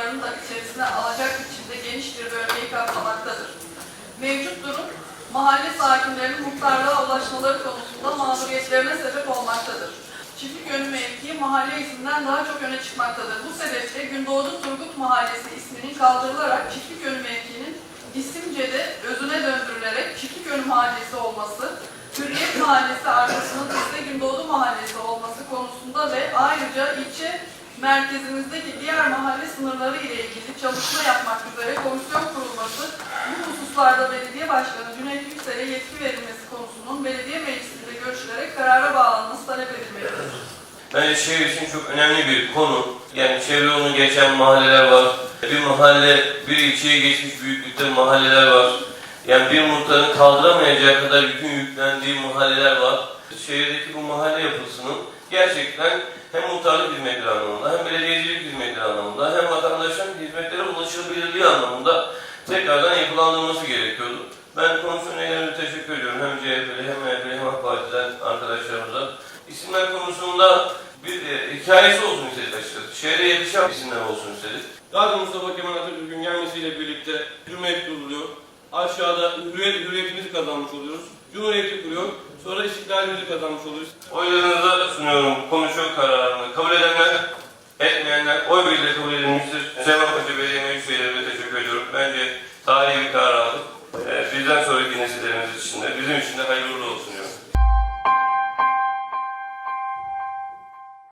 alanlarını da içerisine alacak biçimde geniş bir bölgeyi kapsamaktadır. Mevcut durum, mahalle sakinlerinin muhtarlığa ulaşmaları konusunda mağduriyetlerine sebep olmaktadır. Çiftlik yönü mevkii mahalle isminden daha çok öne çıkmaktadır. Bu sebeple Gündoğdu Turgut Mahallesi isminin kaldırılarak çiftlik yönü mevkinin isimce de özüne döndürülerek çiftlik yönü mahallesi olması, Hürriyet Mahallesi arkasının ise Gündoğdu Mahallesi olması konusunda ve ayrıca ilçe merkezimizdeki diğer mahalle sınırları ile ilgili çalışma yapmak üzere komisyon kurulması, bu hususlarda belediye başkanı Cüneyt Yüksel'e yetki verilmesi konusunun belediye meclisinde görüşülerek karara bağlanması talep edilmektedir. Bence şehir için çok önemli bir konu. Yani çevre yolunu geçen mahalleler var. Bir mahalle, bir ilçeye geçmiş büyüklükte mahalleler var. Yani bir muhtarın kaldıramayacağı kadar yükün yüklendiği mahalleler var. Şehirdeki bu mahalle yapısının gerçekten hem muhtarlık hizmetleri anlamında, hem belediyecilik hizmetleri anlamında, hem vatandaşın hizmetlere ulaşılabilirliği anlamında tekrardan yapılandırılması gerekiyordu. Ben komisyon üyelerine teşekkür ediyorum. Hem CHP'li hem MHP'li hem AK Parti'den arkadaşlarımıza. İsimler konusunda bir e, hikayesi olsun istedik açıkçası. Şehre yakışan isimler olsun istedik. Gazi Mustafa Kemal Atatürk'ün gelmesiyle birlikte Cumhuriyet kuruluyor. Aşağıda hürriyet, hürriyetimizi kazanmış oluyoruz. Cumhuriyeti kuruyor. Sonra istiklalimizi kazanmış oluyoruz. Oylarınıza sunuyorum komisyon kararını. Kabul edenler, etmeyenler oy birliğiyle kabul edilmiştir. Hüseyin Paşa Belediye Meclis üyelerine teşekkür ediyorum. Bence tarihi bir karar aldık. Ee, bizden sonraki nesillerimiz için de, bizim için de hayırlı olsun.